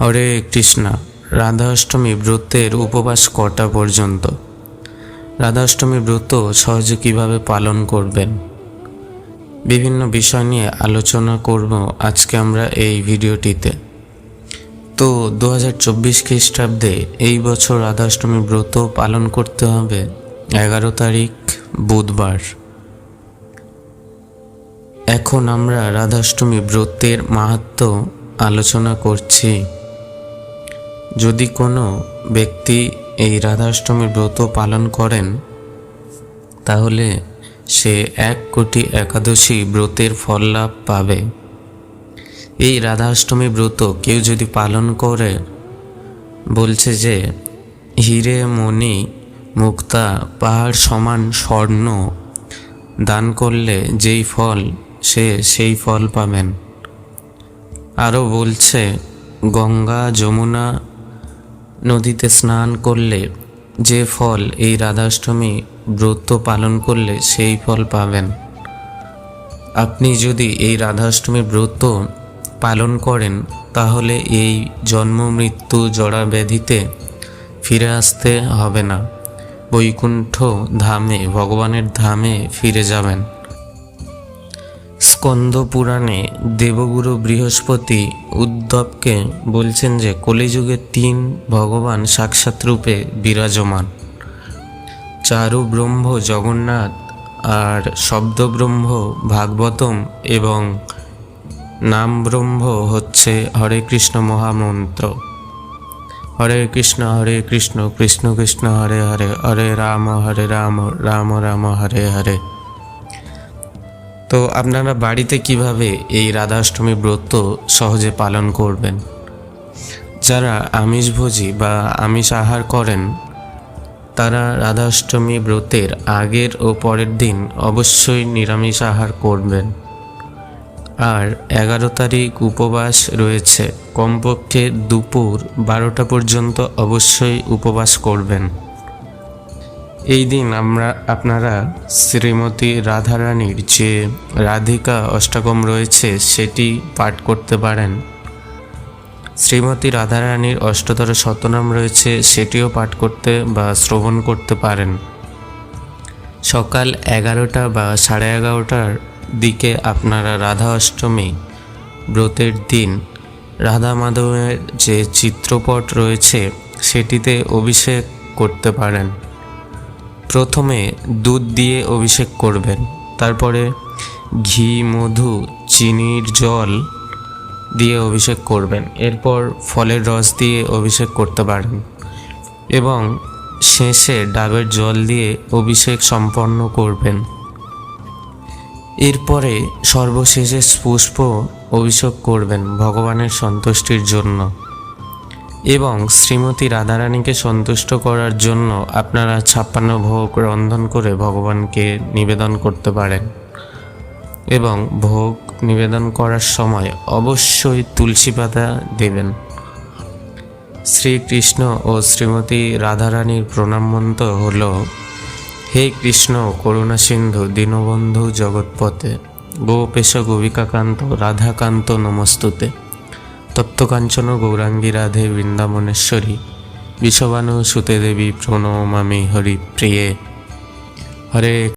হরে কৃষ্ণা। রাধাষ্টমী ব্রতের উপবাস কটা পর্যন্ত? রাধাষ্টমী ব্রত সহজে কীভাবে পালন করবেন? বিভিন্ন বিষয় নিয়ে আলোচনা করব আজকে আমরা এই ভিডিওটিতে। তো দু হাজার চব্বিশ খ্রিস্টাব্দে এই বছর রাধাষ্টমী ব্রত পালন করতে হবে এগারো তারিখ, বুধবার। এখন আমরা রাধাষ্টমী ব্রতের মাহাত্ম আলোচনা করছি। যদি কোনো ব্যক্তি এই রাধাষ্টমী ব্রত পালন করেন, তাহলে সে এক কোটি একাদশী ব্রতের ফল লাভ পাবে। এই রাধাষ্টমী ব্রত কেউ যদি পালন করে, বলছে যে, হিরে মণি, মুক্তা, পাহাড় সমান স্বর্ণ, দান করলে যেই ফল, সে সেই ফল পাবেন। আরও বলছে, গঙ্গা, যমুনা নদীতে স্নান করলে যে ফল এই রাধাষ্টমী ব্রত পালন করলে সেই ফল পাবেন। আপনি যদি এই রাধাষ্টমী ব্রত পালন করেন, তাহলে এই জন্ম মৃত্যু জড়া ব্যাধিতে ফিরে আসতে হবে না। বৈকুণ্ঠ ধামে, ভগবানের ধামে ফিরে যাবেন। স্কন্দ পুরাণে দেবগুরু বৃহস্পতি উদ্ধবকে বলছেন যে, কলিযুগে তিন ভগবান সাক্ষাৎ রূপে বিরাজমান। চারু ব্রহ্ম জগন্নাথ আর শব্দ ব্রহ্ম ভাগবতম এবং নাম ব্রহ্ম হচ্ছে হরে কৃষ্ণ মহামন্ত্র। হরে কৃষ্ণ হরে কৃষ্ণ কৃষ্ণ কৃষ্ণ, হরে হরে হরে রাম হরে রাম রাম রাম, হরে হরে। তো আপনারা বাড়িতে কীভাবে এই রাধাষ্টমী ব্রত সহজে পালন করবেন? যারা আমিষভোজী বা আমিষ আহার করেন, তারা রাধাষ্টমী ব্রতের আগের ও পরের দিন অবশ্যই নিরামিষ আহার করবেন। আর এগারো তারিখ উপবাস রয়েছে। কমপক্ষে দুপুর বারোটা পর্যন্ত অবশ্যই উপবাস করবেন। এই দিন আমরা, আপনারা শ্রীমতী রাধারানীর যে রাধিকা অষ্টকম রয়েছে সেটি পাঠ করতে পারেন। শ্রীমতী রাধারানীর অষ্টতর শতনাম রয়েছে, সেটিও পাঠ করতে বা শ্রবণ করতে পারেন। সকাল এগারোটা বা সাড়ে এগারোটার দিকে আপনারা রাধা অষ্টমী ব্রতের দিন রাধা মাধবের যে চিত্রপট রয়েছে, সেটিতে অভিষেক করতে পারেন। প্রথমে দুধ দিয়ে অভিষেক করবেন, তারপরে ঘি, মধু, চিনির জল দিয়ে অভিষেক করবেন। এরপর ফলের রস দিয়ে অভিষেক করতে পারেন এবং শেষে ডাবের জল দিয়ে অভিষেক সম্পন্ন করবেন। এরপরে সর্বশেষে পুষ্প অভিষেক করবেন ভগবানের সন্তুষ্টির জন্য। এবং শ্রীমতী রাধারানীকে সন্তুষ্ট করার জন্য আপনারা ছাপ্পান্ন ভোগ রন্ধন করে ভগবানকে নিবেদন করতে পারেন। এবং ভোগ নিবেদন করার সময় অবশ্যই তুলসী পাতা দেবেন। শ্রীকৃষ্ণ ও শ্রীমতী রাধারানীর প্রণাম মন্ত্র হল, হে কৃষ্ণ, করুণা সিন্ধু, দীনবন্ধু জগৎপথে, গোপেশ গোবিকাকান্ত, রাধাকান্ত নমস্তুতে। তত্ত্বকাঞ্চন গৌরাঙ্গী রাধে বৃন্দাবনেশ্বরী। বিষবাণু সুতে দেবী প্রণমামি হরি প্রিয়ে হরে